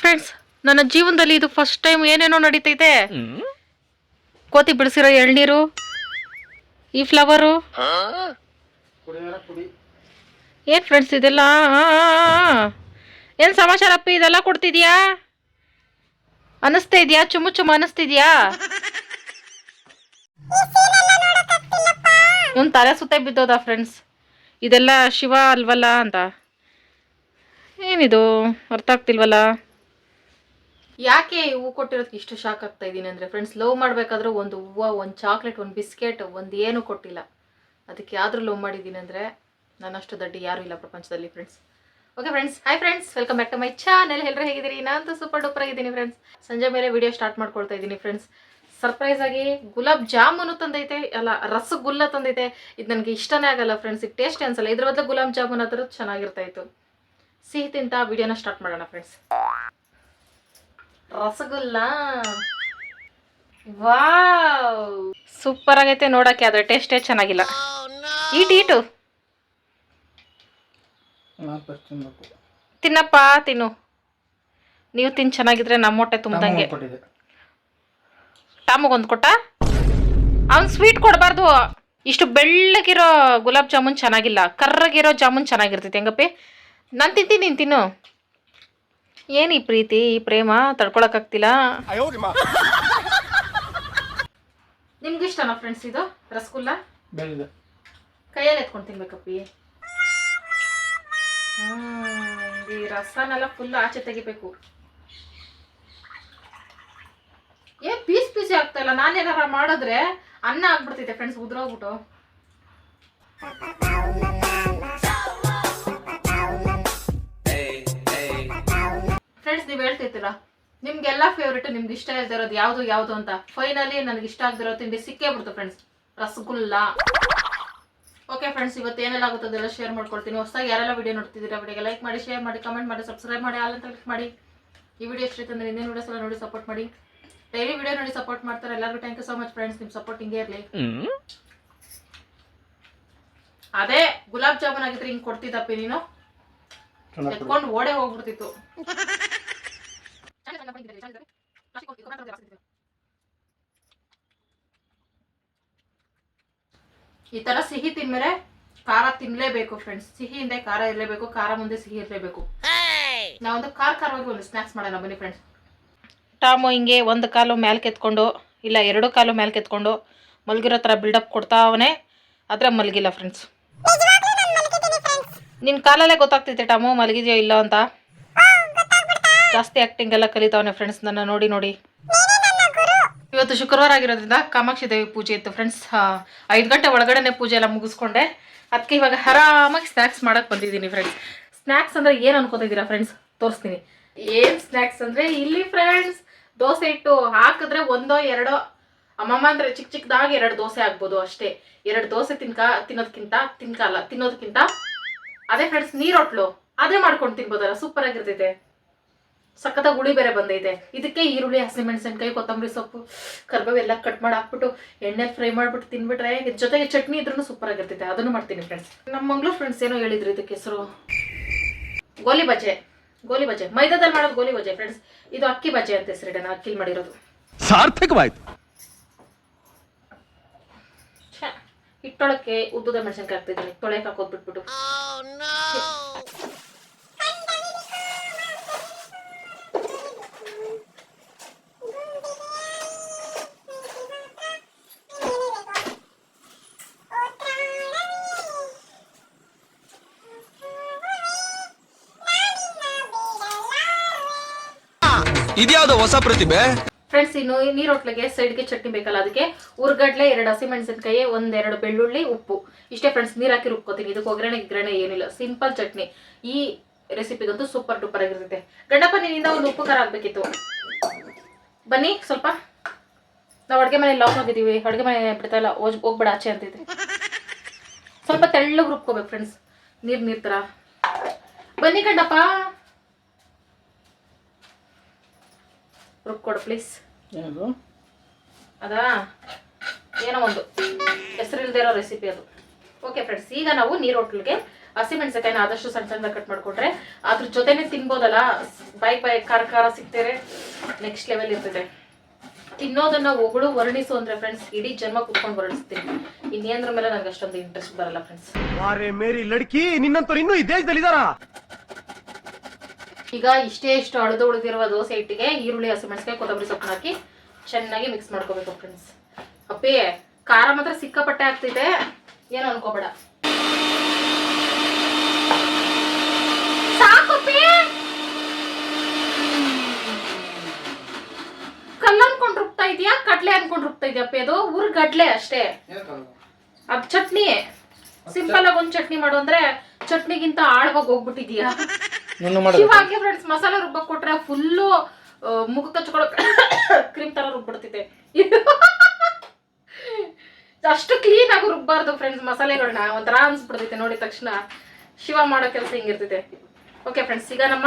Friends ನನ್ನ ಜೀವನದಲ್ಲಿ ಇದು ಫಸ್ಟ್ ಟೈಮ್ ಏನೇನೋ ನಡೀತೈತೆ. ಕೋತಿ ಬಿಡಿಸಿರೋ ಎಳ್ನೀರು ಈ ಫ್ಲವರು ಏನ್ ಫ್ರೆಂಡ್ಸ್ ಇದೆಲ್ಲ. ಏನ್ ಸಮಾಚಾರ ಅಪ್ಪಿ ಇದೆಲ್ಲ ಕೊಡ್ತಿದ್ಯಾ? ಅನಿಸ್ತಾ ಇದೆಯಾ? ಚುಮ್ಮು ಚುಮ್ಮ ಅನಿಸ್ತಿದ್ಯಾ? ಒಂದು ತಲೆ ಸುತ್ತ ಬಿದ್ದೋದ ಫ್ರೆಂಡ್ಸ್ ಇದೆಲ್ಲ ಶಿವ ಅಲ್ವಲ್ಲ ಅಂತ. ಏನಿದು? ಅರ್ಥ ಆಗ್ತಿಲ್ವಲ್ಲ? ಯಾಕೆ ಹೂವು ಹೂ ಕೊಟ್ಟಿರೋದಕ್ಕೆ ಇಷ್ಟು ಶಾಕ್ ಆಗ್ತಾ ಇದ್ದೀನಿ ಅಂದರೆ ಫ್ರೆಂಡ್ಸ್ ಲವ್ ಮಾಡಬೇಕಾದ್ರೂ ಒಂದು ಹೂವು, ಒಂದು ಚಾಕ್ಲೇಟ್ ಒಂದು ಬಿಸ್ಕೆಟ್ ಒಂದು ಏನು ಕೊಟ್ಟಿಲ್ಲ. ಅದಕ್ಕೆ ಯಾವ್ದು ಲವ್ ಮಾಡಿದ್ದೀನಿ ಅಂದರೆ ನನ್ನಷ್ಟು ದಡ್ಡಿ ಯಾರೂ ಇಲ್ಲ ಪ್ರಪಂಚದಲ್ಲಿ friends okay friends hi friends welcome back to my channel ಎಲ್ಲರೂ ಹೇಗಿದ್ದೀರಿ? ನಾನಂತೂ ಸೂಪರ್ ಡೂಪರ್ ಆಗಿದ್ದೀನಿ ಫ್ರೆಂಡ್ಸ್ ಸಂಜೆ ಮೇಲೆ ವಿಡಿಯೋ ಸ್ಟಾರ್ಟ್ ಮಾಡ್ಕೊಳ್ತಾ ಇದ್ದೀನಿ ಫ್ರೆಂಡ್ಸ್ ಸರ್ಪ್ರೈಸ್ ಆಗಿ ಗುಲಾಬ್ ಜಾಮೂನು ತಂದೈತೆ. ಅಲ್ಲ, ರಸಗುಲ್ಲ ತಂದೈತೆ. ಇದು ನನಗೆ ಇಷ್ಟನೇ ಆಗಲ್ಲ ಫ್ರೆಂಡ್ಸ್ ಇದು ಟೇಸ್ಟ್ ಅನ್ಸಲ್ಲ. ಇದ್ರ ಬದಲು ಗುಲಾಬ್ ಜಾಮೂನ್ ಆ ಥರದ್ದು ಚೆನ್ನಾಗಿರ್ತಾ ಇತ್ತು. ಸಿಹಿ ತಿಂತ ವಿಡಿಯೋನ ಸ್ಟಾರ್ಟ್ ಮಾಡೋಣ ಫ್ರೆಂಡ್ಸ್ ರಸಗುಲ್ಲ. ವಾವ್. ಸೂಪರ್ ಆಗೈತೆ ನೋಡಕ್ಕೆ ಅದ್ರ ಟೇಸ್ಟೇ ಚೆನ್ನಾಗಿಲ್ಲ. Eat eat. ತಿನ್ನಪ್ಪ ತಿನ್ನು. ನೀವು ತಿನ್ ಚೆನ್ನಾಗಿದ್ರೆ ನಮ್ಮ ಹೊಟ್ಟೆ ತುಂಬ್ದಂಗೆ. ಟಾಮಗೊಂದು ಕೊಟ್ಟ? ಅವ್ನು ಸ್ವೀಟ್ ಕೊಡಬಾರ್ದು. ಇಷ್ಟು ಬೆಳ್ಳಗಿರೋ ಗುಲಾಬ್ ಜಾಮೂನ್ ಚೆನ್ನಾಗಿಲ್ಲ. ಕರ್ರಗಿರೋ ಜಾಮೂನ್ ಚೆನ್ನಾಗಿರ್ತೈತಿ ಹೆಂಗಪ್ಪಿ? ನಾನು ತಿಂತೀನಿ ನೀನು ತಿನ್ನು. ಏನು ಈ ಪ್ರೀತಿ ಈ ಪ್ರೇಮ? ತಡ್ಕೊಳಕ್ಕಾಗ್ತಿಲ್ಲ. ನಿಮ್ಗೆ ಇಷ್ಟನ ಫ್ರೆಂಡ್ಸ್ ಇದು? ರಸಗುಲ್ಲ? ಕೈಯಲ್ಲಿ ಎತ್ಕೊಂಡು ತಿನ್ಬೇಕಪ್ಪಿ. ಹ್ಮ್, ಈ ರಸನೆಲ್ಲ ಫುಲ್ ಆಚೆ ತೆಗಿಬೇಕು. ಏ ಪೀಸ್ ಪೀಸ್ ಆಗ್ತಾ ಇಲ್ಲ? ನಾನೇನಾರ ಮಾಡಿದ್ರೆ ಅನ್ನ ಆಗ್ಬಿಡ್ತಿದ್ದೆ ಫ್ರೆಂಡ್ಸ್ ಉದ್ರೋಗ್ಬಿಟ್ಟು. ಹೇಳ್ತಿರ್ತೀರ ನಿಮ್ಗೆಲ್ಲ ಫೇವ್ರೇಟ್ ನಿಮ್ಗೆ ಇಷ್ಟ ಇರೋದು ಯಾವುದು ಯಾವುದು ಅಂತ. ಫೈನಲಿ ನನಗೆ ಇಷ್ಟ ಆಗದಿರೋ ತಿಂಡಿ ಸಿಕ್ಕೇ ಬಿಡ್ತು ಫ್ರೆಂಡ್ಸ್ ರಸಗುಲ್ಲ. ಓಕೆ ಫ್ರೆಂಡ್ಸ್ ಇವತ್ತು ಏನೆಲ್ಲ ಆಗುತ್ತೋ ಅದೆಲ್ಲ ಶೇರ್ ಮಾಡ್ಕೊಳ್ತೀನಿ ಹೊಸದಾಗಿ ಯಾರೆಲ್ಲ ವಿಡಿಯೋ ನೋಡ್ತಿದ್ದೀರಾ ವಿಡಿಯೋಗೆ ಲೈಕ್ ಮಾಡಿ ಶೇರ್ ಮಾಡಿ ಕಮೆಂಟ್ ಮಾಡಿ ಸಬ್ಸ್ಕ್ರೈಬ್ ಮಾಡಿ ಆಲ್ ಅಂತ ಕ್ಲಿಕ್ ಮಾಡಿ. ಈ ವಿಡಿಯೋ ಇಷ್ಟ ಅಂದ್ರೆ ಇನ್ನೇನು ವಿಡಿಯೋಸ್ ಎಲ್ಲ ನೋಡಿ ಸಪೋರ್ಟ್ ಮಾಡಿ. ಡೈಲಿ ವಿಡಿಯೋ ನೋಡಿ ಸಪೋರ್ಟ್ ಮಾಡ್ತಾರೆ. ಎಲ್ಲರಿಗೂ thank you so much friends ನಿಮ್ಮ ಸಪೋರ್ಟ್ ಹಿಂಗೆ ಇರಲಿ. ಅದೇ ಗುಲಾಬ್ ಜಾಮೂನ್ ಆಗಿದ್ರೆ ಹಿಂಗೆ ಕೊಡ್ತಿದ್ದಪ್ಪಿ ನೀನು? ಎತ್ಕೊಂಡು ಓಡೇ ಹೋಗ್ಬಿಡ್ತಿತ್ತು. ಈ ತರ ಸಿಹಿ ತಿಂದ್ಮೇಲೆ ಖಾರ ತಿನ್ಲೇಬೇಕು ಫ್ರೆಂಡ್ಸ್ ಸಿಹಿ ಹಿಂದೆ ಖಾರ ಇರಲೇಬೇಕು, ಖಾರ ಮುಂದೆ ಸಿಹಿ ಇರಲೇಬೇಕು. ನಾವೊಂದು ಖಾರ ಖಾರವಾಗಿ ಒಂದು ಸ್ನಾಕ್ಸ್ ಮಾಡೋಣ, ಬನ್ನಿ ಫ್ರೆಂಡ್ಸ್ ಟಾಮು ಹಿಂಗೆ ಒಂದು ಕಾಲು ಮ್ಯಾಲ್ ಕೆತ್ಕೊಂಡು, ಇಲ್ಲ ಎರಡು ಕಾಲು ಮ್ಯಾಲ್ ಕೆತ್ಕೊಂಡು ಮಲಗಿರೋ ಥರ ಬಿಲ್ಡಪ್ ಕೊಡ್ತಾವನೆ ಆದ್ರೆ ಮಲಗಿಲ್ಲ ಫ್ರೆಂಡ್ಸ್ ನಿನ್ನ ಕಾಲಲ್ಲೇ ಗೊತ್ತಾಗ್ತೈತೆ ಟಾಮು ಮಲಗಿದೆಯೋ ಇಲ್ಲೋ ಅಂತ. ಜಾಸ್ತಿ ಆಕ್ಟಿಂಗ್ ಎಲ್ಲ ಕಲಿತಾವನೆ ಫ್ರೆಂಡ್ಸ್ ನನ್ನ ನೋಡಿ ನೋಡಿ. ಇವತ್ತು ಶುಕ್ರವಾರ ಆಗಿರೋದ್ರಿಂದ ಕಾಮಾಕ್ಷಿ ದೇವಿ ಪೂಜೆ ಇತ್ತು ಫ್ರೆಂಡ್ಸ್ ಐದು ಗಂಟೆ ಒಳಗಡೆನೆ ಪೂಜೆ ಎಲ್ಲ ಮುಗಿಸ್ಕೊಂಡೆ. ಅದಕ್ಕೆ ಇವಾಗ ಆರಾಮಾಗಿ ಸ್ನ್ಯಾಕ್ಸ್ ಮಾಡಕ್ ಬಂದಿದ್ದೀನಿ ಫ್ರೆಂಡ್ಸ್ ಸ್ನ್ಯಾಕ್ಸ್ ಅಂದ್ರೆ ಏನು ಅನ್ಕೋತಿದ್ದೀರಾ ಫ್ರೆಂಡ್ಸ್ ತೋರಿಸ್ತೀನಿ. ಏನ್ ಸ್ನ್ಯಾಕ್ಸ್ ಅಂದ್ರೆ ಇಲ್ಲಿ ಫ್ರೆಂಡ್ಸ್ ದೋಸೆ ಇಟ್ಟು ಹಾಕಿದ್ರೆ ಒಂದೋ ಎರಡೋ, ಅಮ್ಮಮ್ಮ ಅಂದ್ರೆ ಚಿಕ್ಕ ಚಿಕ್ಕದಾಗಿ ಎರಡು ದೋಸೆ ಆಗ್ಬೋದು ಅಷ್ಟೇ. ಎರಡು ದೋಸೆ ತಿನ್ಕ ತಿನ್ನೋದಕ್ಕಿಂತ ತಿನ್ಕಲ್ಲ ತಿನ್ನೋದಕ್ಕಿಂತ ಅದೇ ಫ್ರೆಂಡ್ಸ್ ನೀರೊಟ್ಲು. ಅದೇ ಮಾಡ್ಕೊಂಡು ತಿನ್ಬೋದಲ್ಲ ಸೂಪರ್ ಆಗಿರ್ತೈತೆ. ಸಖತ್ತಾಗಿ ಹುಳಿ ಬೇರೆ ಬಂದೈತೆ. ಇದಕ್ಕೆ ಈರುಳ್ಳಿ ಹಸಿಮೆಣಸಿನ್ಕಾಯಿ ಕೊತ್ತಂಬರಿ ಸೊಪ್ಪು ಕರ್ಬೇವು ಎಲ್ಲ ಕಟ್ ಮಾಡಿ ಹಾಕ್ಬಿಟ್ಟು ಎಣ್ಣೆ ಫ್ರೈ ಮಾಡ್ಬಿಟ್ಟು ತಿನ್ಬಿಟ್ರೆ ಇದ್ರ ಜೊತೆಗೆ ಚಟ್ನಿ ಇದ್ರೂ ಸೂಪರ್ ಆಗಿರ್ತೈತೆ. ಅದನ್ನು ಮಾಡ್ತೀನಿ ಫ್ರೆಂಡ್ಸ್ ನಮ್ಮ ಮಂಗ್ಳೂರ್ ಫ್ರೆಂಡ್ಸ್ ಏನೋ ಹೇಳಿದ್ರು ಇದಕ್ಕೆ ಹೆಸರು. ಗೋಲಿ ಬಜೆ. ಗೋಲಿ ಬಜೆ. ಮೈದಾದಲ್ಲಿ ಮಾಡೋದು ಗೋಲಿ ಬಜೆ ಫ್ರೆಂಡ್ಸ್ ಇದು ಅಕ್ಕಿ ಬಜೆ ಅಂತ ಹೆಸರಿಡೋಣ ಅಕ್ಕಿಲ್ ಮಾಡಿರೋದು. ಸಾರ್ಥಕವಾಯ್ತು. ಛೆ, ಹಿಟ್ಟೊಳಕ್ಕೆ ಉದ್ದದ ಮೆಣಸಿನ್ಕಾಯಿ ಹಾಕ್ತಿದ್ದೀನಿ. ತೊಳೆಯಕ್ಕೆ ಹಾಕೋದ್ ಬಿಟ್ಬಿಟ್ಟು. ಇದ್ಯಾವ್ದು ಹೊಸ ಪ್ರತಿಭೆ? ಫ್ರೆಂಡ್ಸ್ ಇನ್ನು ನೀರೊಟ್ಲಿಗೆ ಸೈಡ್ಗೆ ಚಟ್ನಿ ಬೇಕಲ್ಲ ಅದಕ್ಕೆ? ಉರ್ಗಡ್ಲೆ ಎರಡು ಹಸಿಮೆಣಸಿನ್ಕಾಯಿ ಒಂದೆರಡು ಬೆಳ್ಳುಳ್ಳಿ, ಉಪ್ಪು. ಇಷ್ಟೇ ಫ್ರೆಂಡ್ಸ್ ನೀರ್ ಹಾಕಿ ರುಬ್ಕೋತೀನಿ. ಇದಕ್ಕೆ ಒಗ್ಗರಣೆ ಗ್ರಣೆ ಏನಿಲ್ಲ. ಸಿಂಪಲ್ ಚಟ್ನಿ. ಈ ರೆಸಿಪಿಗಂತೂ ಸೂಪರ್ ಡೂಪರ್ ಆಗಿರುತ್ತೆ. ಗಂಡಪ್ಪ, ನಿನ್ನಿಂದ ಒಂದು ಉಪ್ಪು ಖಾರ ಆಗ್ಬೇಕಿತ್ತು. ಬನ್ನಿ, ಸ್ವಲ್ಪ. ನಾವು ಅಡುಗೆ ಮನೆ ಲಾಕ್ ಆಗಿದ್ದೀವಿ. ಅಡುಗೆ ಮನೆ ಬಿಡ್ತಾ ಇಲ್ಲ. ಹೋಗ್ ಹೋಗ್ಬೇಡ ಆಚೆ ಅಂತಿದ್ರಿ ಸ್ವಲ್ಪ ತೆಳ್ಳಗೆ ರುಬ್ಕೋಬೇಕು ಫ್ರೆಂಡ್ಸ್ ನೀರ್ ನೀರ್ ಥರ ಬನ್ನಿ ಗಂಡಪ್ಪ. ರುಬ್ಕೊಡು ಪ್ಲೀಸ್ ಅದಾ? ಏನೋ ಒಂದು. ಹೆಸರಿಲ್ದೇ ಇರೋ ರೆಸಿಪಿ ಅದು. ಓಕೆ ಫ್ರೆಂಡ್ಸ್ ಈಗ ನಾವು ನೀರು ಹೋಟ್ಲಿಗೆ ಹಸಿಮೆಣಸಿನಕಾಯಿನ ಆದಷ್ಟು ಸಣ್ಣ ಸಣ್ಣ ಕಟ್ ಮಾಡಿಕೊಟ್ರೆ ಅದ್ರ ಜೊತೆನೆ ತಿನ್ಬೋದಲ್ಲ? ಬೈ ಬೈ ಖಾರ ಖಾರ ಸಿಗ್ತಾರೆ ನೆಕ್ಸ್ಟ್ ಲೆವೆಲ್ ಇರ್ತದೆ. ತಿನ್ನೋದನ್ನ ಒಗಳು ವರ್ಣಿಸು ಅಂದ್ರೆ ಫ್ರೆಂಡ್ಸ್ ಇಡೀ ಜನ್ಮ ಕುತ್ಕೊಂಡು ವರ್ಣಿಸ್ತೀನಿ. ಇನ್ನೇಂದ್ರ ಮೇಲೆ ನಂಗೆ ಅಷ್ಟೊಂದು ಇಂಟ್ರೆಸ್ಟ್ ಬರಲ್ಲ ಫ್ರೆಂಡ್ಸ್ ಮೇರಿ ಲಡ್ಕಿ ನಿನ್ನಂತ ಇನ್ನೂ ಈ ದೇಶದಲ್ಲಿ ಇದಾರಾ ಈಗ ಇಷ್ಟೇ ಇಷ್ಟು ಅಳದು ಉಳಿದಿರುವ ದೋಸೆ ಹಿಟ್ಟಿಗೆ ಈರುಳ್ಳಿ ಹಸಿಮೆಣಸಿಕಾಯಿ ಕೊತ್ತಂಬರಿ ಸೊಪ್ಪು ಹಾಕಿ ಚೆನ್ನಾಗಿ ಮಿಕ್ಸ್ ಮಾಡ್ಕೋಬೇಕು ಫ್ರೆಂಡ್ಸ್ ಅಪ್ಪಿ ಖಾರ ಮಾತ್ರ ಸಿಕ್ಕಾಪಟ್ಟೆ ಆಗ್ತಿದೆ. ಏನು ಅನ್ಕೋಬೇಡ. ಸಾಕು ಕಲ್ಲು ಅನ್ಕೊಂಡ್ ರುಬ್ತಾ ಇದೀಯಾ? ಕಡ್ಲೆ ಅನ್ಕೊಂಡ್ ರುಬ್ತಾ ಇದೆಯಾ ಅಪ್ಪಿ ಅದು? ಊರ್ ಗಡ್ಲೆ ಅಷ್ಟೇ. ಅದ್? ಚಟ್ನಿ. ಸಿಂಪಲ್ ಆಗಿ ಒಂದ್ ಚಟ್ನಿ ಮಾಡು ಅಂದ್ರೆ ಚಟ್ನಿಗಿಂತ ಆಳವಾಗಿ ಹೋಗ್ಬಿಟ್ಟಿದ್ಯಾ? ಇವಾಗೆ ಫ್ರೆಂಡ್ಸ್ ಮಸಾಲೆ ರುಬ್ಬಕ್ ಕೊಟ್ರೆ ಫುಲ್ಲು ಮುಖ ಕಚ್ಕೊಳಕ್ ಕ್ರೀಮ್ ತರ ರುಬ್ಬಿಡ್ತಿದೆ ಅಷ್ಟು ಕ್ಲೀನ್ ಆಗಿ ರುಬ್ಬಾರ್ದು ಫ್ರೆಂಡ್ಸ್ ಮಸಾಲೆಗಳನ್ನ ಒಂಥರ ಅನ್ಸ್ಬಿಡ್ತೈತೆ ನೋಡಿದ ತಕ್ಷಣ. ಶಿವ ಮಾಡೋ ಕೆಲಸ ಹಿಂಗಿರ್ತೈತೆ ಓಕೆ ಫ್ರೆಂಡ್ಸ್ ಈಗ ನಮ್ಮ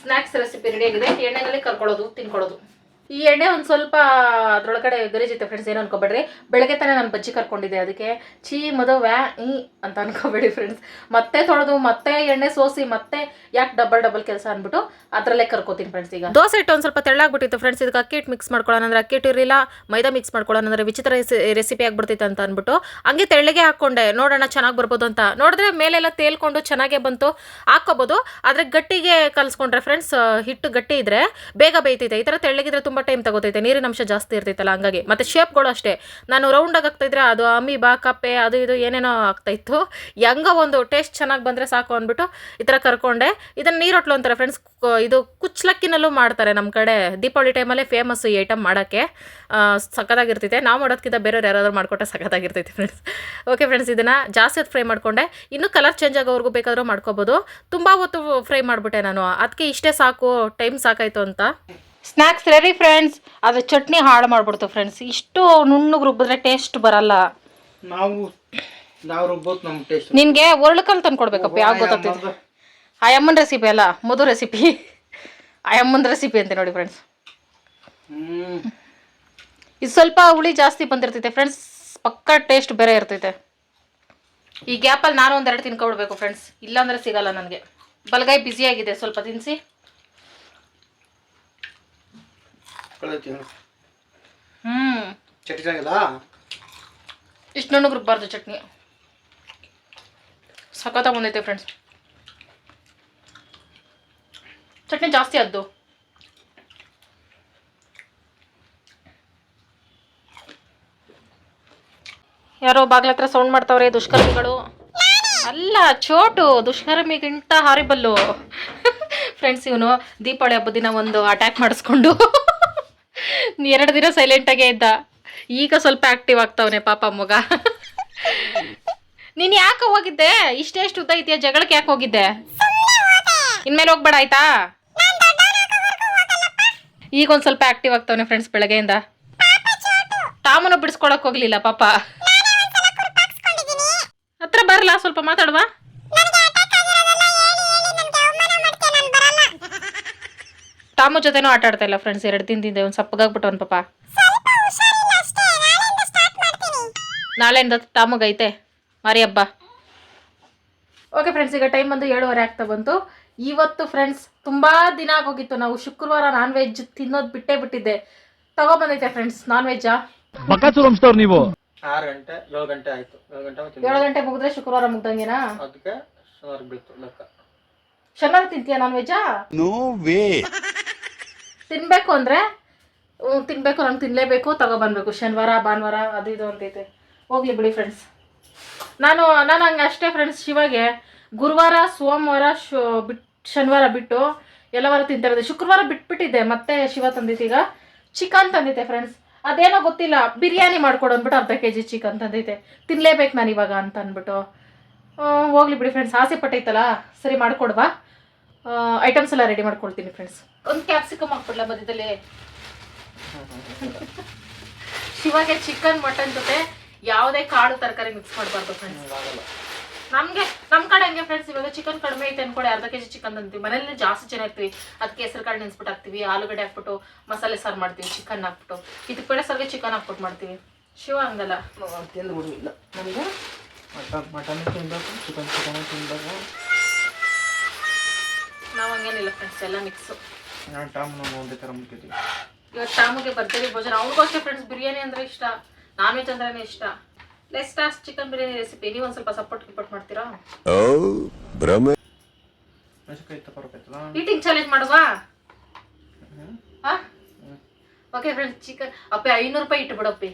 ಸ್ನ್ಯಾಕ್ಸ್ ರೆಸಿಪಿ ರೆಡಿ ಆಗಿದೆ. ಎಣ್ಣೆಗಳಲ್ಲಿ ಕರ್ಕೊಳ್ಳೋದು, ತಿನ್ಕೊಳ್ಳೋದು. ಈ ಎಣ್ಣೆ ಒಂದು ಸ್ವಲ್ಪ ಅದ್ರೊಳಗಡೆ ಗರಿಜಿತ್ತೆ ಫ್ರೆಂಡ್ಸ್ ಏನು ಅನ್ಕೋಬೇಡ್ರಿ. ಬೆಳಗ್ಗೆ ತಾನೇ ನಾನು ಬಜ್ಜಿ ಕರ್ಕೊಂಡಿದ್ದೆ ಅದಕ್ಕೆ. ಚೀ ಮದು ವ್ಯಾ ಈ ಅಂತ ಅನ್ಕೋಬೇಡಿ ಫ್ರೆಂಡ್ಸ್ ಮತ್ತೆ ತೊಳೆದು, ಮತ್ತೆ ಎಣ್ಣೆ ಸೋಸಿ, ಮತ್ತೆ ಯಾಕೆ ಡಬಲ್ ಡಬಲ್ ಕೆಲಸ ಅಂದ್ಬಿಟ್ಟು ಅದರಲ್ಲೇ ಕರ್ಕೋತೀನಿ ಫ್ರೆಂಡ್ಸ್ ಈಗ. ದೋಸೆ ಇಟ್ಟು ಒಂದು ಸ್ವಲ್ಪ ತೆಳ್ಳಾಗ್ಬಿಟ್ಟಿತ್ತು ಫ್ರೆಂಡ್ಸ್ ಇದಕ್ಕೆ ಅಕ್ಕಿ ಇಟ್ಟು ಮಿಕ್ಸ್ ಮಾಡ್ಕೊಳ್ಳೋಣ ಅಂದ್ರೆ ಅಕ್ಕಿ ಹಿಟ್ಟು ಇರಲಿಲ್ಲ, ಮೈದಾ ಮಿಕ್ಸ್ ಮಾಡ್ಕೊಳ್ಳೋಣ ಅಂದ್ರೆ ವಿಚಿತ್ರ ರೆಸಿಪಿ ಆಗ್ಬಿಡ್ತಿತ್ತು ಅಂತ ಅಂದ್ಬಿಟ್ಟು ಹಂಗೆ ತೆಳ್ಳಗೆ ಹಾಕ್ಕೊಂಡೆ, ನೋಡೋಣ ಚೆನ್ನಾಗಿ ಬರ್ಬೋದು ಅಂತ. ನೋಡಿದ್ರೆ ಮೇಲೆಲ್ಲ ತೇಲ್ಕೊಂಡು ಚೆನ್ನಾಗೇ ಬಂತು. ಹಾಕ್ಕೋಬೋದು. ಆದರೆ ಗಟ್ಟಿಗೆ ಕಲಿಸ್ಕೊಂಡ್ರೆ ಫ್ರೆಂಡ್ಸ್ ಹಿಟ್ಟು ಗಟ್ಟಿ ಇದ್ರೆ ಬೇಗ ಬೇಯ್ತಿದೆ ಈ ಥರ ತೆಳ್ಳಗಿದ್ರೆ ತುಂಬ ಟೈಮ್ ತಗೋತೈತೆ, ನೀರಿನ ಅಂಶ ಜಾಸ್ತಿ ಇರ್ತೈತಲ್ಲ ಹಂಗಾಗಿ. ಮತ್ತು ಶೇಪ್ಗಳು ಅಷ್ಟೇ. ನಾನು ರೌಂಡಾಗಿ ಆಗ್ತಾಯಿದ್ರೆ ಅದು ಬಾ, ಕಪ್ಪೆ, ಅದು ಇದು ಏನೇನೋ ಆಗ್ತಾಯಿತ್ತು ಹೆಂಗ ಒಂದು ಟೇಸ್ಟ್ ಚೆನ್ನಾಗಿ ಬಂದರೆ ಸಾಕು ಅಂದ್ಬಿಟ್ಟು ಈ ಥರ ಕರ್ಕೊಂಡೆ. ಇದನ್ನು ನೀರೊಟ್ಲು ಅಂತಾರೆ ಫ್ರೆಂಡ್ಸ್ ಇದು ಕುಚ್ಲಕ್ಕಿನಲ್ಲೂ ಮಾಡ್ತಾರೆ ನಮ್ಮ ಕಡೆ. ದೀಪಾವಳಿ ಟೈಮಲ್ಲೇ ಫೇಮಸ್ ಈ ಐಟಮ್ ಮಾಡೋಕ್ಕೆ. ಸಖತ್ತಾಗಿರ್ತೈತೆ. ನಾವು ಮಾಡೋದಕ್ಕಿಂತ ಬೇರೆಯವ್ರು ಯಾರಾದರೂ ಮಾಡಿಕೊಟ್ರೆ ಸಖತ್ತಾಗಿರ್ತೈತೆ ಫ್ರೆಂಡ್ಸ್ ಓಕೆ ಫ್ರೆಂಡ್ಸ್ ಇದನ್ನು ಜಾಸ್ತಿ ಹೊತ್ತು ಫ್ರೈ ಮಾಡಿಕೊಂಡೆ. ಇನ್ನೂ ಕಲರ್ ಚೇಂಜ್ ಆಗೋವರೆಗೂ ಬೇಕಾದರೂ ಮಾಡ್ಕೋಬೋದು. ತುಂಬ ಹೊತ್ತು ಫ್ರೈ ಮಾಡಿಬಿಟ್ಟೆ ನಾನು. ಅದಕ್ಕೆ ಇಷ್ಟೇ ಸಾಕು ಟೈಮ್ ಸಾಕಾಯಿತು ಅಂತ. ಸ್ನ್ಯಾಕ್ಸ್ ರೆಡಿ ಫ್ರೆಂಡ್ಸ್ ಅದು ಚಟ್ನಿ ಹಾಳು ಮಾಡ್ಬಿಡ್ತು ಫ್ರೆಂಡ್ಸ್ ಇಷ್ಟು ನುಣ್ಣಗೆ ರುಬ್ಬಿದ್ರೆ ಟೇಸ್ಟ್ ಬರಲ್ಲ. ನಾವು ನಾವು ರುಬ್ಬೋದು ಟೇಸ್ಟ್ ನಿನಗೆ ಒರ್ಳ್ಕಲ್ ತಂದು ಕೊಡ್ಬೇಕಪ್ಪ ಯಾವ ಗೊತ್ತಾಗ್ತದೆ ಆ ಅಮ್ಮನ ರೆಸಿಪಿ ಅಲ್ಲ ಮಧು ರೆಸಿಪಿ ಆ ಅಮ್ಮನ ರೆಸಿಪಿ ಅಂತೆ ನೋಡಿ ಫ್ರೆಂಡ್ಸ್ ಇದು ಸ್ವಲ್ಪ ಹುಳಿ ಜಾಸ್ತಿ ಬಂದಿರ್ತೈತೆ ಫ್ರೆಂಡ್ಸ್ ಪಕ್ಕ ಟೇಸ್ಟ್ ಬೇರೆ ಇರ್ತೈತೆ. ಈ ಗ್ಯಾಪಲ್ಲಿ ನಾನು ಒಂದೆರಡು ತಿನ್ಕೊಬಿಡ್ಬೇಕು ಫ್ರೆಂಡ್ಸ್ ಇಲ್ಲಾಂದ್ರೆ ಸಿಗಲ್ಲ ನನಗೆ. ಬಲಗೈ ಬ್ಯುಸಿಯಾಗಿದೆ ಸ್ವಲ್ಪ ತಿನ್ನಿಸಿ ಕಳತಿ ಹ್ಞೂ ಚಟ್ನಿ ಚೆನ್ನಾಗಿಲ್ಲ? ಇಷ್ಟು ನುಣ್ಣಗೆ ರುಬ್ಬಾರ್ದು ಚಟ್ನಿ. ಸಖತ್ತ ಬಂದೈತೆ ಫ್ರೆಂಡ್ಸ್ ಚಟ್ನಿ ಜಾಸ್ತಿ ಆದ್ದು ಯಾರೋ ಬಾಗ್ಲ ಹತ್ರ ಸೌಂಡ್ ಮಾಡ್ತಾವ್ರೆ ದುಷ್ಕರ್ಮಿಗಳು. ಅಲ್ಲ ಚೋಟು ದುಷ್ಕರ್ಮಿಗಿಂತ ಹಾರಿಬಲ್ಲು. ಫ್ರೆಂಡ್ಸ್ ಇವನು ದೀಪಾವಳಿ ಹಬ್ಬದ ದಿನ ಒಂದು ಅಟ್ಯಾಕ್ ಮಾಡಿಸ್ಕೊಂಡು. ಎರಡು ದಿನ ಸೈಲೆಂಟ್ ಆಗೇ ಇದ್ದ. ಈಗ ಸ್ವಲ್ಪ ಆಕ್ಟಿವ್ ಆಗ್ತಾವನೆ ಪಾಪ ಮಗ. ನೀನ್ ಯಾಕೆ ಹೋಗಿದ್ದೆ? ಇಷ್ಟೇ ಎಷ್ಟು ಉದ್ದ ಇದೆಯಾ? ಜಗಳಕ್ಕೆ ಯಾಕೆ ಹೋಗಿದ್ದೆ? ಇನ್ಮೇಲೆ ಹೋಗ್ಬೇಡ, ಆಯ್ತಾ? ಈಗ ಒಂದ್ ಸ್ವಲ್ಪ ಆಕ್ಟಿವ್ ಆಗ್ತಾವನೆ ಫ್ರೆಂಡ್ಸ್ ಬೆಳಗ್ಗೆಯಿಂದ. ತಾಮನು ಬಿಡಿಸ್ಕೊಳಕ್ ಹೋಗ್ಲಿಲ್ಲ ಪಾಪ. ಹತ್ರ ಬರಲ್ಲ ಸ್ವಲ್ಪ ಮಾತಾಡುವ? ಟಾಮು ಜೊತೆನೂ ಆಟ ಆಡ್ತಾ ಇಲ್ಲ ಫ್ರೆಂಡ್ಸ್ ಎರಡು ದಿನದಿಂದ ಒಂದು ಸಪ್ಪಗಾಗ್ಬಿಟ್ಟವನ್ ಪಾಪ. ನಾಳೆಯಿಂದ ಟಾಮುಗೈತೆ ಮಾರಿ ಹಬ್ಬ. ಓಕೆ ಫ್ರೆಂಡ್ಸ್ ಈಗ ಟೈಮ್ ಬಂದು ಏಳುವರೆ ಆಗ್ತಾ ಬಂತು. ಇವತ್ತು ಫ್ರೆಂಡ್ಸ್ ತುಂಬಾ ದಿನ ಆಗೋಗಿತ್ತು. ನಾವು ಶುಕ್ರವಾರ ನಾನ್ ವೆಜ್ ತಿನ್ನೋದು ಬಿಟ್ಟೇ ಬಿಟ್ಟಿದ್ದೆ. ತಗೊಬಂದೈತೆ ಫ್ರೆಂಡ್ಸ್ ನಾನ್ ವೆಜ್ಜಾ ನೀವು. ಆರು ಗಂಟೆ ಏಳು ಗಂಟೆ ಆಯ್ತು. ಏಳು ಗಂಟೆ ಮತ್ತೆ ಏಳು ಗಂಟೆ ಮುಗಿದ್ರೆ ಶುಕ್ರವಾರ ಮುಗ್ದಂಗೆನಾ? ಅದಕ್ಕೆ ಸುಮಾರು ಬೀಳ್ತು ಲೆಕ್ಕ. ಶನಿವಾರ ತಿಂತೀಯ ನಾನ್ ವೆಜ್ಜಾ ನೋ ವೇ ತಿನ್ಬೇಕು ಅಂದ್ರೆ ತಿನ್ನಬೇಕು ನಂಗೆ ತಿನ್ಲೇಬೇಕು ತಗೊಬನ್ಬೇಕು ಶನಿವಾರ, ಭಾನುವಾರ, ಅದು ಇದು ಅಂತೈತೆ ಹೋಗ್ಲಿ ಬಿಡಿ ಫ್ರೆಂಡ್ಸ್ ನಾನು ನಾನು ಹಂಗೆ ಅಷ್ಟೇ ಫ್ರೆಂಡ್ಸ್ ಶಿವಾಗೆ ಗುರುವಾರ, ಸೋಮವಾರ, ಶೋ ಬಿಟ್ಟು ಶನಿವಾರ ಬಿಟ್ಟು ಎಲ್ಲ ವಾರ ಶುಕ್ರವಾರ ಬಿಟ್ಬಿಟ್ಟಿದ್ದೆ, ಮತ್ತೆ ಶಿವ ತಂದಿತ್ತು ಈಗ ಚಿಕನ್ ತಂದಿದ್ದೆ ಫ್ರೆಂಡ್ಸ್ ಅದೇನೋ ಗೊತ್ತಿಲ್ಲ, ಬಿರಿಯಾನಿ ಮಾಡ್ಕೊಡು ಅಂದ್ಬಿಟ್ಟು ಅರ್ಧ ಕೆ ಜಿ ಚಿಕನ್ ತಂದೈತೆ ತಿನ್ಲೇಬೇಕು ನಾನು ಇವಾಗ ಅಂತ ಅಂದ್ಬಿಟ್ಟು. ಹೋಗ್ಲಿ ಬಿಡಿ ಫ್ರೆಂಡ್ಸ್ ಆಸೆ ಪಟ್ಟೈತಲ್ಲ, ಸರಿ ಮಾಡ್ಕೊಡ್ವಾ. ಐಟಮ್ಸ್ ಎಲ್ಲ ರೆಡಿ ಮಾಡ್ಕೊಳ್ತೀನಿ ಫ್ರೆಂಡ್ಸ್ ಒಂದು ಕ್ಯಾಪ್ಸಿಕಮ್ ಹಾಕ್ಬಿಡ್ಲ ಮಧ್ಯದಲ್ಲಿ? ಶಿವಾಗೆ ಚಿಕನ್ ಮಟನ್ ಜೊತೆ ಯಾವುದೇ ಕಾಳು ತರಕಾರಿ ಮಿಕ್ಸ್ ಮಾಡಬಾರ್ದು ಫ್ರೆಂಡ್ಸ್ ಆಗಲ್ಲ ನಮ್ಗೆ ನಮ್ ಕಡೆ ಹಂಗೆ ಫ್ರೆಂಡ್ಸ್ ಇವಾಗ ಚಿಕನ್ ಕಡಿಮೆ ಐತೆ ಅನ್ಕೊಳ್ಳಿ ಅರ್ಧ ಕೆಜಿ ಚಿಕನ್ ಅಂತೀವಿ ಮನೇಲಿ ಜಾಸ್ತಿ ಜನ ಇರ್ತೀವಿ. ಅದಕ್ಕೆ ಹೆಸರು ಕಾಳು ನೆನ್ಸ್ಬಿಟ್ಟು ಹಾಕ್ತೀವಿ ಆಲೂಗಡ್ಡೆ ಹಾಕ್ಬಿಟ್ಟು ಮಸಾಲೆ ಸಾರು ಮಾಡ್ತೀವಿ ಚಿಕನ್ ಹಾಕ್ಬಿಟ್ಟು. ಇದಕ್ಕೆ ಬೇಳೆ ಸರ್ಗೆ ಚಿಕನ್ ಹಾಕ್ಬಿಟ್ಟು ಮಾಡ್ತೀವಿ. ಶಿವ ಹಂಗಲ್ಲ. ನಮಗೆ? ಮಟನ್ ಮಟನ್ ತಿನ್ಬೇಕು ಚಿಕನ್ ಚಿಕನ್ ತಿನ್ಬೇಕು. ನಾವು ಹಂಗೇನಿಲ್ಲ ಫ್ರೆಂಡ್ಸ್ ಎಲ್ಲ ಮಿಕ್ಸು ನಾನು ಟಾಮ್ ನಾವು ಒಂದೇ ಥರ ಮುಟ್ಟಿದ್ದೀವಿ ಇವತ್ತು ಭರ್ಜರಿ ಭೋಜನ. ಅವ್ರಿಗೂ ಅಷ್ಟೇ ಫ್ರೆಂಡ್ಸ್ ಬಿರಿಯಾನಿ ಅಂದ್ರೆ ಇಷ್ಟ. ನಾನ್ ವೆಜ್ ಅಂದ್ರೆ ಇಷ್ಟ. ಲೆಸ್ ಟಾಸ್ ಚಿಕನ್ ಬಿರಿಯಾನಿ ರೆಸಿಪಿ ನೀವು ಒಂದು ಸ್ವಲ್ಪ ಸಪೋರ್ಟ್ ಗಿಪೋರ್ಟ್ ಮಾಡ್ತೀರಾ? ಈಟಿಂಗ್ ಚಾಲೆಂಜ್ ಮಾಡುವ? ಹಾ ಓಕೆ ಫ್ರೆಂಡ್ಸ್ ಚಿಕನ್ ಅಪ್ಪೆ ಐನೂರು ರೂಪಾಯಿ ಇಟ್ಟು ಬಿಡಪ್ಪಿ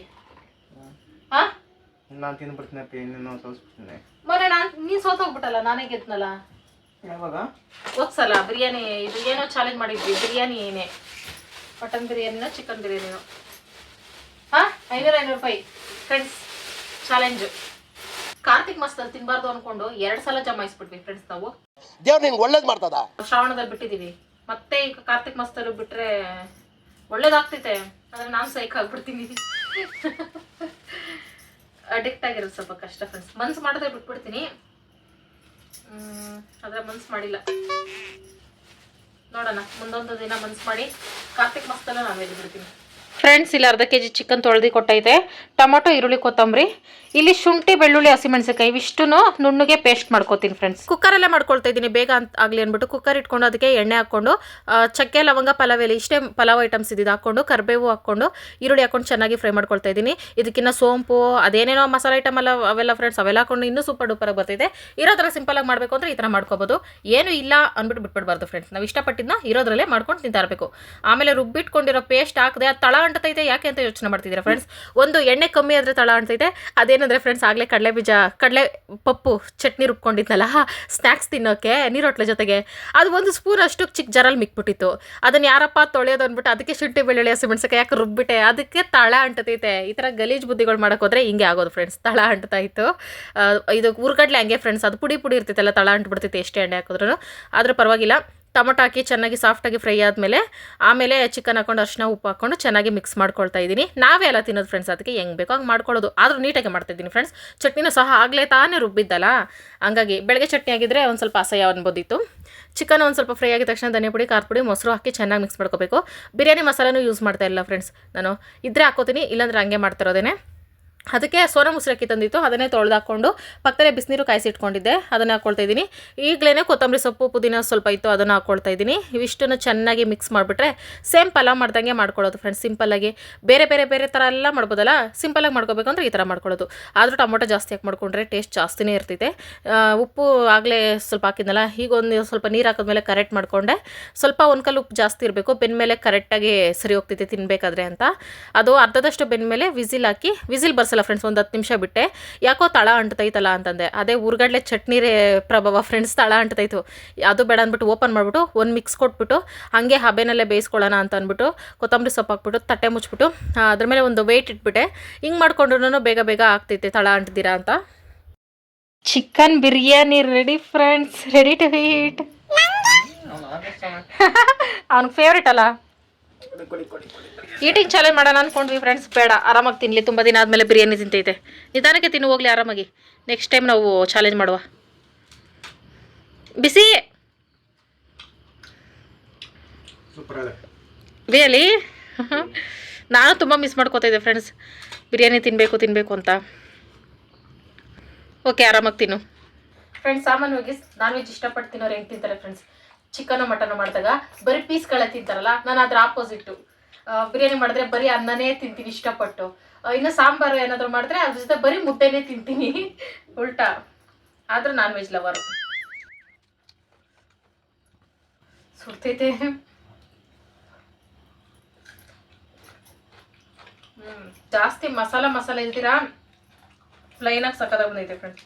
ಹಾ ನಾನು ತಿಂದ್ಬಿಡ್ತೀನಿ ಅಪ್ಪಿ. ಇನ್ನೇನು ಸೋಸ್ಬಿಡ್ತೀನಿ. ಮೊನ್ನೆ ನಾನು ನೀನು ಸೋತೋಗ್ಬಿಟ್ಟಲ್ಲ ನಾನೇ ಗೆದ್ನಲ್ಲ. ಯಾವಾಗ? ಹೋದ್ಸಲ ಬಿರಿಯಾನಿ ಇದು ಏನೋ ಚಾಲೆಂಜ್ ಮಾಡಿದ್ವಿ ಬಿರಿಯಾನಿ ಏನೇ? ಮಟನ್ ಬಿರಿಯಾನಿನೋ ಚಿಕನ್ ಬಿರಿಯಾನಿನೋ? ಹಾ ಐನೂರ ಐನೂರು ರೂಪಾಯಿ. ಫ್ರೆಂಡ್ಸ್ ಚಾಲೆಂಜು ಕಾರ್ತಿಕ್ ಮಾಸದಲ್ಲಿ ತಿನ್ಬಾರ್ದು ಅನ್ಕೊಂಡು ಎರಡು ಸಲ ಜಮಾಯಿಸ್ಬಿಟ್ವಿ ಫ್ರೆಂಡ್ಸ್ ನಾವು. ದೇವ್ರು ನಿಂಗೆ ಒಳ್ಳೇದು ಮಾಡ್ತದ? ಶ್ರಾವಣದಲ್ಲಿ ಬಿಟ್ಟಿದೀವಿ. ಮತ್ತೆ ಈಗ ಕಾರ್ತಿಕ್ ಮಾಸದಲ್ಲಿ ಬಿಟ್ರೆ ಒಳ್ಳೇದಾಗ್ತೈತೆ. ಆದ್ರೆ ನಾನು ಸೈಕ್ ಆಗ್ಬಿಡ್ತೀನಿ. ಅಡಿಕ್ಟ್ ಆಗಿರೋದು ಸ್ವಲ್ಪ ಕಷ್ಟ ಫ್ರೆಂಡ್ಸ್ ಮನ್ಸು ಮಾಡಿದ್ರೆ ಬಿಟ್ಬಿಡ್ತೀನಿ. ಆದ್ರೆ ಮನ್ಸು ಮಾಡಿಲ್ಲ. ನೋಡೋಣ ಮುಂದೊಂದು ದಿನ ಮನ್ಸು ಮಾಡಿ ಕಾರ್ತಿಕ್ ಮಾಸದಲ್ಲೇ ನಾನು ಬಿಡ್ತೀನಿ. ಫ್ರೆಂಡ್ಸ್, ಇಲ್ಲಿ ಅರ್ಧ ಕೆ ಜಿ ಚಿಕನ್ ತೊಳೆದು ಕೊಟ್ಟೈತೆ. ಟೊಮೊಟೊ, ಈರುಳ್ಳಿ, ಕೊತ್ತಂಬರಿ. ಇಲ್ಲಿ ಶುಂಠಿ, ಬೆಳ್ಳುಳ್ಳಿ, ಹಸಿಮೆಣಸಿನಕಾಯಿ ಇವಿಷ್ಟು ನುಣ್ಣಗೆ ಪೇಸ್ಟ್ ಮಾಡ್ಕೋತೀನಿ ಫ್ರೆಂಡ್ಸ್ ಕುಕ್ಕರಲ್ಲೇ ಮಾಡ್ಕೊಳ್ತಾ ಇದ್ದೀನಿ. ಬೇಗ ಅಂತ ಆಗಲಿ ಅಂದ್ಬಿಟ್ಟು ಕುಕ್ಕರ್ ಇಟ್ಕೊಂಡು ಅದಕ್ಕೆ ಎಣ್ಣೆ ಹಾಕ್ಕೊಂಡು ಚಕ್ಕೆ, ಲವಂಗ, ಪಲಾವ್ ಎಲೆ ಇಷ್ಟೇ ಪಲಾವ್ ಐಟಮ್ಸ್ ಇದ್ದಿದ್ದು ಹಾಕ್ಕೊಂಡು, ಕರಿಬೇವು ಹಾಕ್ಕೊಂಡು, ಈರುಳ್ಳಿ ಹಾಕ್ಕೊಂಡು ಚೆನ್ನಾಗಿ ಫ್ರೈ ಮಾಡ್ಕೊಳ್ತಾ ಇದ್ದೀನಿ. ಇದಕ್ಕಿನ್ನ ಸೋಂಪು, ಅದೇನೇನೋ ಮಸಾಲ ಐಟಮ್ ಎಲ್ಲ ಅವೆಲ್ಲ ಫ್ರೆಂಡ್ಸ್ ಅವೆಲ್ಲ ಹಾಕೊಂಡು ಇನ್ನೂ ಸೂಪರ್ ಡೂಪರಾಗಿ ಬರ್ತಿದೆ. ಇರೋ ಥರ ಸಿಂಪಲಾಗಿ ಮಾಡಬೇಕು ಅಂದರೆ ಈ ಥರ ಮಾಡ್ಕೋಬೋದು. ಏನು ಇಲ್ಲ ಅಂದ್ಬಿಟ್ಟು ಬಿಟ್ಬಿಡ್ಬಾರ್ದು ಫ್ರೆಂಡ್ಸ್ ನಾವು ಇಷ್ಟಪಟ್ಟಿದ್ದನ್ನ ಇರೋದ್ರಲ್ಲೇ ಮಾಡ್ಕೊಂಡು ತಿಂತಾ ಇರಬೇಕು. ಆಮೇಲೆ ರುಬ್ಬಿಟ್ಕೊಂಡಿರೋ ಪೇಸ್ಟ್ ಹಾಕದೆ ತಳ ಅಂಟತೈತೆ ಯಾಕೆ ಅಂತ ಯೋಚನೆ ಮಾಡ್ತಿದ್ದೀರಾ ಫ್ರೆಂಡ್ಸ್ ಒಂದು ಎಣ್ಣೆ ಕಮ್ಮಿ ಆದರೆ ತಳ ಅಂಟೈತೆ ಅದೇನಂದರೆ ಫ್ರೆಂಡ್ಸ್ ಆಗಲೇ ಕಡಲೆ ಬೀಜ, ಕಡಲೆ ಪಪ್ಪು, ಚಟ್ನಿ ರುಬ್ಕೊಂಡಿದ್ನಲ್ಲ? ಸ್ನ್ಯಾಕ್ಸ್ ತಿನ್ನೋಕ್ಕೆ ನೀರೊಟ್ಲೆ ಜೊತೆಗೆ. ಅದು ಒಂದು ಸ್ಪೂನ್ ಅಷ್ಟು ಚಿಕ್ಕ ಜರಲ್ಲಿ ಮಿಕ್ಬಿಟ್ಟಿತ್ತು. ಅದನ್ನು ಯಾರಪ್ಪ ತೊಳೆಯೋದು ಅಂದ್ಬಿಟ್ಟು ಅದಕ್ಕೆ ಶುಂಠಿ, ಬೆಳ್ಳುಳ್ಳಿ ಹಸಿಮೆಣ್ಸಿಕಾಯಿ ಯಾಕೆ ರುಬ್ಬಿಟ್ಟೆ? ಅದಕ್ಕೆ ತಳ ಅಂಟತೈತೆ. ಈ ಥರ ಗಲೀಜು ಬುದ್ಧಿಗಳು ಮಾಡೋಕೆ ಹೋದ್ರೆ ಹಿಂಗೆ ಆಗೋದು ಫ್ರೆಂಡ್ಸ್ ತಳ ಅಂಟ್ತಾ ಇತ್ತು. ಇದು ಉರ್ಗಡ್ಲೆ ಹಂಗೆ ಫ್ರೆಂಡ್ಸ್ ಅದು ಪುಡಿ ಪುಡಿ ಇರ್ತೈತಲ್ಲ ತಳ ಅಂಟ್ಬಿಡ್ತೈತೆ ಎಷ್ಟೇ ಎಣ್ಣೆ ಹಾಕಿದ್ರು ಆದರೂ ಪರವಾಗಿಲ್ಲ. ಟೊಮೊಟೊ ಹಾಕಿ ಚೆನ್ನಾಗಿ ಸಾಫ್ಟಾಗಿ ಫ್ರೈ ಆದಮೇಲೆ, ಆಮೇಲೆ ಚಿಕನ್ ಹಾಕೊಂಡು ಅರಿಶಿನ ಉಪ್ಪು ಹಾಕೊಂಡು ಚೆನ್ನಾಗಿ ಮಿಕ್ಸ್ ಮಾಡ್ಕೊಳ್ತಾ ಇದ್ದೀನಿ. ನಾವೇ ಎಲ್ಲ ತಿನ್ನೋದು ಫ್ರೆಂಡ್ಸ್ ಅದಕ್ಕೆ ಹೆಂಗೆ ಬೇಕೋ ಹಂಗೆ ಮಾಡ್ಕೊಳ್ಳೋದು. ಆದರೂ ನೀಟಾಗಿ ಮಾಡ್ತಾ ಇದ್ದೀನಿ ಫ್ರೆಂಡ್ಸ್ ಚಟ್ನಿನೂ ಸಹ ಆಗಲೇ ತಾನೇ ರುಬ್ಬಿದ್ದಲ್ಲ? ಹಂಗಾಗಿ ಬೆಳಗ್ಗೆ ಚಟ್ನಿ ಆಗಿದ್ದರೆ ಒಂದು ಸ್ವಲ್ಪ ಅಸಹ್ಯ ಅನ್ಬೋದಿತ್ತು. ಚಿಕನ್ ಒಂದು ಸ್ವಲ್ಪ ಫ್ರೈ ಆಗಿದ ತಕ್ಷಣ ಧನಿಯ ಪುಡಿ, ಖಾರ ಪುಡಿ, ಮೊಸರು ಹಾಕಿ ಚೆನ್ನಾಗಿ ಮಿಕ್ಸ್ ಮಾಡ್ಕೋಬೇಕು. ಬಿರಿಯಾನಿ ಮಸಾಲನೂ ಯೂಸ್ ಮಾಡ್ತಾ ಇಲ್ಲ ಫ್ರೆಂಡ್ಸ್ ನಾನು ಇದ್ರೆ ಹಾಕೋತೀನಿ ಇಲ್ಲಾಂದ್ರೆ ಹಂಗೆ ಮಾಡ್ತಿರೋದೇನೆ ಅದಕ್ಕೆ ಸೋನ ಮುಸ್ರಕ್ಕಿ ತಂದಿತ್ತು. ಅದನ್ನೇ ತೊಳೆದು ಹಾಕ್ಕೊಂಡು ಪಕ್ಕದಲ್ಲೇ ಬಿಸಿನೀರು ಕಾಯಿಸಿಟ್ಕೊಂಡಿದ್ದೆ. ಅದನ್ನು ಹಾಕ್ಕೊಳ್ತಾ ಇದ್ದೀನಿ. ಈಗಲೇ ಕೊತ್ತಂಬರಿ ಸೊಪ್ಪು ಪುದೀನ ಸ್ವಲ್ಪ ಇತ್ತು, ಅದನ್ನು ಹಾಕ್ಕೊಳ್ತಾ ಇದ್ದೀನಿ. ಇವಿಷ್ಟನ್ನು ಚೆನ್ನಾಗಿ ಮಿಕ್ಸ್ ಮಾಡಿಬಿಟ್ರೆ ಸೇಮ್ ಪಲಾವ್ ಮಾಡ್ದಂಗೆ ಮಾಡ್ಕೊಳ್ಳೋದು ಫ್ರೆಂಡ್ಸ್ ಸಿಂಪಲ್ಲಾಗಿ ಬೇರೆ ಬೇರೆ ಬೇರೆ ಥರ ಎಲ್ಲ ಮಾಡ್ಬೋದಲ್ಲ? ಸಿಂಪಲಾಗಿ ಮಾಡ್ಕೋಬೇಕು ಅಂದರೆ ಈ ಥರ ಮಾಡ್ಕೊಳ್ಳೋದು. ಆದರೂ ಟೊಮೊಟೊ ಜಾಸ್ತಿ ಹಾಕಿ ಮಾಡ್ಕೊಂಡ್ರೆ ಟೇಸ್ಟ್ ಜಾಸ್ತಿನೇ ಇರ್ತೈತೆ. ಉಪ್ಪು ಆಗಲೇ ಸ್ವಲ್ಪ ಹಾಕಿದ್ನಲ್ಲ ಈಗ ಒಂದು ಸ್ವಲ್ಪ ನೀರು ಹಾಕಿದ್ಮೇಲೆ ಕರೆಕ್ಟ್ ಮಾಡಿಕೊಂಡೆ. ಸ್ವಲ್ಪ ಒಂದು ಕಲ್ಲು ಉಪ್ಪು ಜಾಸ್ತಿ ಇರಬೇಕು. ಬೆಂದಮೇಲೆ ಕರೆಕ್ಟಾಗಿ ಸರಿ ಹೋಗ್ತೈತೆ ತಿನ್ನಬೇಕಾದ್ರೆ ಅಂತ. ಅದು ಅರ್ಧದಷ್ಟು ಬೆಂದಮೇಲೆ ವಿಸಿಲ್ ಹಾಕಿ, ವಿಸಿಲ್ ಬರ್ಸಲ್ಲ ಫ್ರೆಂಡ್ಸ್ ಒಂದು ಹತ್ತು ನಿಮಿಷ ಬಿಟ್ಟೆ. ಯಾಕೋ ತಳ ಅಂಟ್ತೈತಲ್ಲ ಅಂತಂದೆ. ಅದೇ ಊರ್ಗಡ್ಲೆ ಚಟ್ನಿ ರೇ ಪ್ರಭಾವ ಫ್ರೆಂಡ್ಸ್ ತಳ ಅಂಟತೈತು. ಅದು ಬೇಡ ಅಂದ್ಬಿಟ್ಟು ಓಪನ್ ಮಾಡಿಬಿಟ್ಟು ಒಂದು ಮಿಕ್ಸ್ ಕೊಟ್ಬಿಟ್ಟು ಹಾಗೆ ಹಬೆನಲ್ಲೇ ಬೇಯಿಸ್ಕೊಳ್ಳೋಣ ಅಂತ ಅಂದ್ಬಿಟ್ಟು ಕೊತ್ತಂಬರಿ ಸೊಪ್ಪು ಹಾಕ್ಬಿಟ್ಟು ತಟ್ಟೆ ಮುಚ್ಬಿಟ್ಟು ಆ, ಅದ್ರ ಮೇಲೆ ಒಂದು ವೆಯ್ಟ್ ಇಟ್ಬಿಟ್ಟೆ. ಹಿಂಗೆ ಮಾಡ್ಕೊಂಡ್ರು ಬೇಗ ಬೇಗ ಆಗ್ತೈತೆ ತಳ ಅಂಟ್ದಿರಾ ಅಂತ. Chicken biryani ready friends ready to eat ಅವ್ನಿಗೆ ಫೇವ್ರೇಟ್ ಅಲ್ಲ? ಈಟಿಂಗ್ ಚಾಲೆಂಜ್ ಮಾಡೋಣ ಅನ್ಕೊಂಡ್ವಿ ಫ್ರೆಂಡ್ಸ್ ಬೇಡ. ಆರಾಮಾಗಿ ತಿನ್ನಲಿ ತುಂಬ ದಿನ ಆದಮೇಲೆ ಬಿರಿಯಾನಿ ತಿಂತೈತೆ. ನಿಧಾನಕ್ಕೆ ತಿನ್ನು ಹೋಗ್ಲಿ ಆರಾಮಾಗಿ. ನೆಕ್ಸ್ಟ್ ಟೈಮ್ ನಾವು ಚಾಲೆಂಜ್ ಮಾಡುವ. ಬಿಸಿ? ರಿಯಲಿ ನಾನು ತುಂಬ ಮಿಸ್ ಮಾಡ್ಕೋತಾ ಇದ್ದೆ ಫ್ರೆಂಡ್ಸ್ ಬಿರಿಯಾನಿ ತಿನ್ನಬೇಕು ತಿನ್ನಬೇಕು ಅಂತ. ಓಕೆ ಆರಾಮಾಗಿ ತಿನ್ನು. ಫ್ರೆಂಡ್ಸ್ ಸಾಮಾನ್ಯವಾಗಿ ನಾನ್ ವೆಜ್ ಇಷ್ಟಪಟ್ಟು ತಿನ್ನೋರು ಹೆಂಗೆ ತಿಂತಾರೆ ಫ್ರೆಂಡ್ಸ್ ಚಿಕನು ಮಟನ್ ಮಾಡಿದಾಗ ಬರೀ ಪೀಸ್ಗಳೇ ತಿಂತಾರಲ್ಲ, ನಾನು ಅದ್ರ ಆಪೋಸಿಟ್ಟು ಬಿರಿಯಾನಿ ಮಾಡಿದ್ರೆ ಬರೀ ಅನ್ನನೇ ತಿಂತೀನಿ ಇಷ್ಟಪಟ್ಟು. ಇನ್ನು ಸಾಂಬಾರು ಏನಾದರೂ ಮಾಡಿದ್ರೆ ಅದ್ರ ಜೊತೆ ಬರೀ ಮುದ್ದೆನೇ ತಿಂತೀನಿ. ಉಲ್ಟಾ. ಆದರೂ ನಾನ್ ವೆಜ್ ಲವರು ಸುರ್ತೈತೆ ಹ್ಮ್, ಜಾಸ್ತಿ ಮಸಾಲ ಮಸಾಲೆ ಇಲ್ದಿರಾ? ಪ್ಲೈನಾಗಿ ಸಕ್ಕದಾಗ ಬಂದೈತೆ ಫ್ರೆಂಡ್ಸ್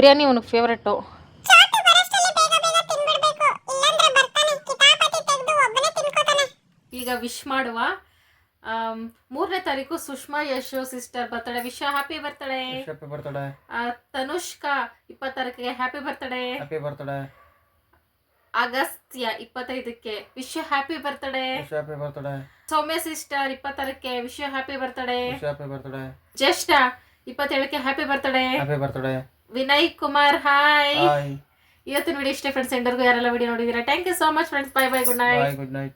ಬಿರಿಯಾನಿ ಅವನಿಗೆ ಫೇವ್ರೇಟು ಈಗ ವಿಶ್ ಮಾಡುವ. ಮೂರನೇ ತಾರೀಕು Sushma Yashu sister birthday wish happy birthday happy birthday Tanushka ಇಪ್ಪತ್ತಾರಕ್ಕೆ happy birthday happy birthday Agastya ಇಪ್ಪತ್ತೈದಕ್ಕೆ wish happy birthday happy birthday Soumya sister ಇಪ್ಪತ್ತಾರಕ್ಕೆ wish happy birthday happy birthday Jyeshtha ಇಪ್ಪತ್ತೇಳಕ್ಕೆ happy birthday happy birthday Vinay Kumar hi. ಇವತ್ತಿನ video ಇಷ್ಟೇ friends ಎಲ್ಲರಿಗೂ ಯಾರೆಲ್ಲ video ನೋಡಿದೀರಾ? Thank you so much friends bye bye good night good night